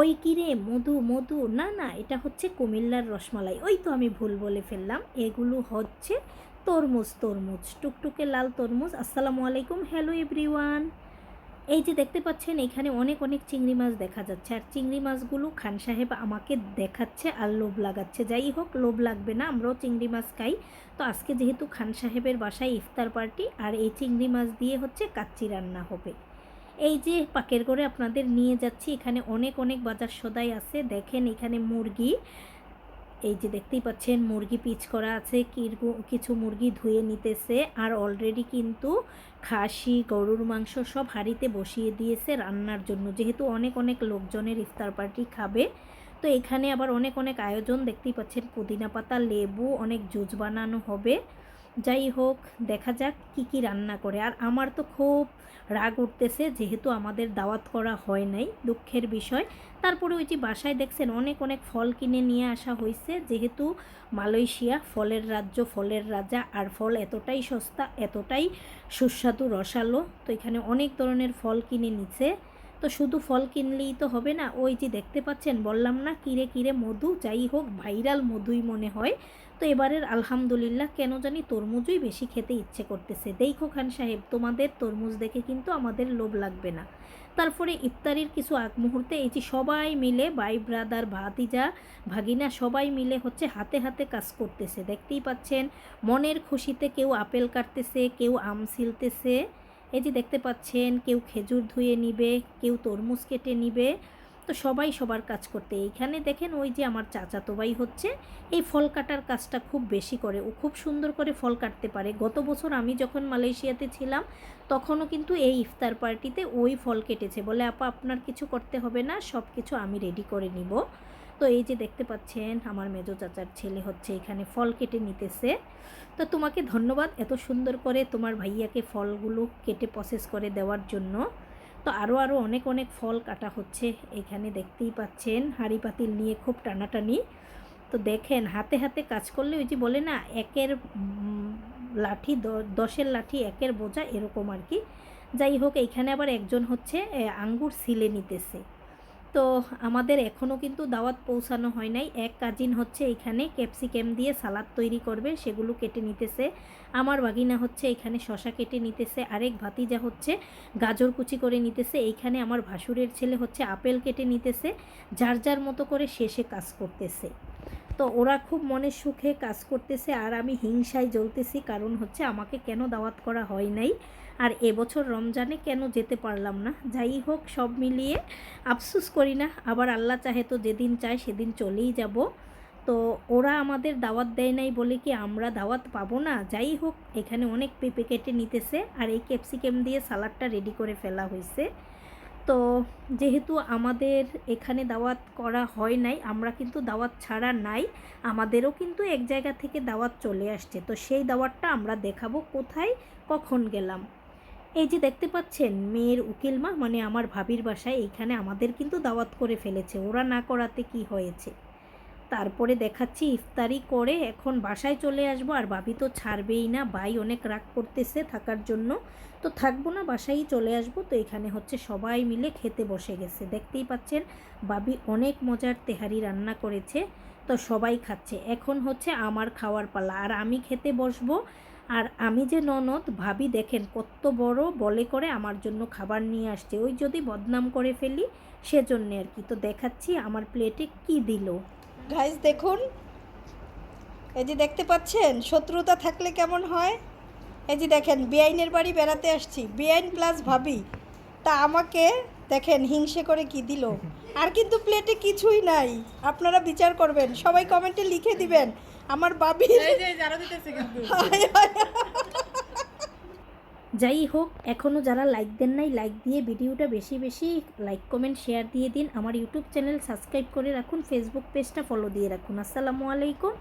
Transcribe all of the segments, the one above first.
ওই কিরে মধু মধু। না না, এটা হচ্ছে কুমিল্লার রসমালাই। ওই তো আমি ভুল বলে ফেললাম। এগুলো হচ্ছে তরমুজ তরমুজ। টুকটুকে লাল তরমুজ। আসসালামু আলাইকুম। হ্যালো এভরিওয়ান এই যে দেখতে পাচ্ছেন, এখানে অনেক অনেক চিংড়ি মাছ দেখা যাচ্ছে। আর চিংড়ি মাছগুলো খান সাহেব আমাকে দেখাচ্ছে আর লোভ লাগাচ্ছে। যাই হোক, লোভ লাগবে না। আমরাও চিংড়ি মাছ খাই। তো আজকে যেহেতু খান সাহেবের বাসায় ইফতার পার্টি, আর এই চিংড়ি মাছ দিয়ে হচ্ছে কাচ্চি রান্না হবে। এই যে পাকের করে আপনাদের নিয়ে যাচ্ছি, এখানে অনেক অনেক বাজার সদাই আছে। দেখেন এখানে মুরগি, এই যে দেখতেই পাচ্ছেন মুরগি পিচ করা আছে কিছু মুরগি ধুয়ে নিতেছে। আর অলরেডি কিন্তু খাসি, গরুর মাংস সব হাঁড়িতে বসিয়ে দিয়েছে রান্নার জন্য। যেহেতু অনেক অনেক লোকজনের ইফতার পার্টি খাবে, তো এখানে আবার অনেক অনেক আয়োজন দেখতেই পাচ্ছেন। পুদিনা পাতা, লেবু, অনেক জুস বানানো হবে। যাই হোক, দেখা যাক কি কি রান্না করে। আর আমার তো খুব রাগ উঠতেছে যেহেতু আমাদের দাওয়াত করা হয় নাই, দুঃখের বিষয়। তারপরে ওই যে বাসায় দেখছেন অনেক অনেক ফল কিনে নিয়ে আসা হয়েছে যেহেতু মালয়েশিয়া ফলের রাজ্য, ফলের রাজা, আর ফল এতটাই সস্তা, এতটাই সুস্বাদু রসালো। তো এখানে অনেক ধরনের ফল কিনে নিচ্ছে তো শুধু ফল কিনলেই তো হবে না, ওই যে দেখতে পাচ্ছেন, বললাম না কিরে কিরে মধু, যাই হোক ভাইরাল মধুই মনে হয়। তো এবারের আলহামদুলিল্লাহ কেন জানি তরমুজই বেশি খেতে ইচ্ছে করতেছে। দেখো খান সাহেব, তোমাদের তরমুজ দেখে কিন্তু আমাদের লোভ লাগবে না। তারপরে ইফতারির কিছু আগ মুহূর্তে এই যে সবাই মিলে, ভাই ব্রাদার, ভাতিজা, ভাগিনা সবাই মিলে হচ্ছে হাতে হাতে কাজ করতেছে। দেখতেই পাচ্ছেন, মনের খুশিতে কেউ আপেল কাটতেছে, কেউ আম ছিলতেছে। এই যে দেখতে পাচ্ছেন, কেউ খেজুর ধুয়ে নিবে, কেউ তরমুজ কেটে নিবে। তো সবাই সবার কাজ করতে। এইখানে দেখেন ওই যে আমার চাচাতো ভাই হচ্ছে, এই ফল কাটার কাজটা খুব বেশি করে। ও খুব সুন্দর করে ফল কাটতে পারে। গত বছর আমি যখন মালয়েশিয়াতে ছিলাম, তখনও কিন্তু এই ইফতার পার্টিতে ওই ফল কেটেছে বলে, আপা, আপনার কিছু করতে হবে না সব কিছু আমি রেডি করে নিব। তো এই যে দেখতে পাচ্ছেন, আমার মেজো চাচার ছেলে হচ্ছে এখানে ফল কেটে নিতেছে। তো তোমাকে ধন্যবাদ এত সুন্দর করে তোমার ভাইয়াকে ফলগুলো কেটে প্রসেস করে দেওয়ার জন্য। তো আরও আরও অনেক অনেক ফল কাটা হচ্ছে, এখানে দেখতেই পাচ্ছেন হাঁড়ি পাতিল নিয়ে খুব টানাটানি। তো দেখেন, হাতে হাতে কাজ করলে ওই যে বলে না, একের লাঠি দশের লাঠি একের বোঝা এরকম আর কি। যাই হোক, এইখানে আবার একজন হচ্ছে আঙ্গুর সিলে নিতেছে। তো আমাদের এখনও কিন্তু দাওয়াত পৌঁছানো হয় নাই। এক কাজিন হচ্ছে এখানে ক্যাপসিকাম দিয়ে সালাদ তৈরি করবে, সেগুলো কেটে নিতেছে। আমার বাগিনা হচ্ছে এখানে শশা কেটে নিতেছে। আরেক ভাতিজা হচ্ছে গাজর কুচি করে নিতেছে। এইখানে আমার ভাসুরের ছেলে হচ্ছে আপেল কেটে নিতেছে। যার যার মতো করে শেষে কাজ করতেছে। তো ওরা খুব মনের সুখে কাজ করতেছে আর আমি হিংসায় জ্বলতেছি, কারণ হচ্ছে আমাকে কেন দাওয়াত করা হয় নাই? আর এবছর রমজানে কেন যেতে পারলাম না? যাই হোক, সব মিলিয়ে আফসুস করি না, আবার আল্লাহ চাহে তো যেদিন চায় সেদিন চলেই যাব। তো ওরা আমাদের দাওয়াত দেয় নাই বলে কি আমরা দাওয়াত পাবো না? যাই হোক, এখানে অনেক পেঁপে কেটে নিতেছে আর এই ক্যাপসিকাম দিয়ে সালাডটা রেডি করে ফেলা হয়েছে। তো যেহেতু আমাদের এখানে দাওয়াত করা হয় নাই, আমরা কিন্তু দাওয়াত ছাড়া নাই, আমাদেরও কিন্তু এক জায়গা থেকে দাওয়াত চলে আসছে। তো সেই দাওয়াতটা আমরা দেখাবো কোথায়, কখন গেলাম। এই যে দেখতে পাচ্ছেন, মেয়ের উকিল মা মানে আমার ভাবির বাসায় এইখানে আমাদের কিন্তু দাওয়াত করে ফেলেছে। ওরা না করাতে কি হয়েছে? তারপরে দেখাচ্ছি ইফতারি করে এখন বাসায় চলে আসব। আর ভাবি তো ছাড়বেই না, ভাই অনেক রাগ করতেছে থাকার জন্য। তো থাকব না, বাসায়ই চলে আসব। তো এখানে হচ্ছে সবাই মিলে খেতে বসে গেছে। দেখতেই পাচ্ছেন বাবি অনেক মজার তেহারি রান্না করেছে। তো সবাই খাচ্ছে। এখন হচ্ছে আমার খাওয়ার পালা। আর আমি খেতে বসবো। আর আমি যে ননদ, ভাবি দেখেন কত বড় বলে করে আমার জন্য খাবার নিয়ে আসছে। ওই যদি বদনাম করে ফেলি, সেজন্যে আর কি। তো দেখাচ্ছি আমার প্লেটে কি দিল। গাইজ দেখুন। এই যে দেখতে পাচ্ছেন শত্রুতা থাকলে কেমন হয়? এই যে দেখেন বেআইনের বাড়ি বেড়াতে আসছি। বেআইন প্লাস ভাবি। তা আমাকে দেখেন হিংসে করে কি দিল? আর কিন্তু প্লেটে কিছুই নাই। আপনারা বিচার করবেন। সবাই কমেন্টে লিখে দিবেন। আমার বাবি যাই হোক এখনও যারা লাইক দেন নাই লাইক দিয়ে ভিডিওটা বেশি বেশি লাইক কমেন্ট শেয়ার দিয়ে দিন। আমার ইউটিউব চ্যানেল সাবস্ক্রাইব করে রাখুন ফেসবুক পেজটা ফলো দিয়ে রাখুন। আসসালামু আলাইকুম।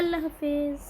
আল্লাহ হাফেজ।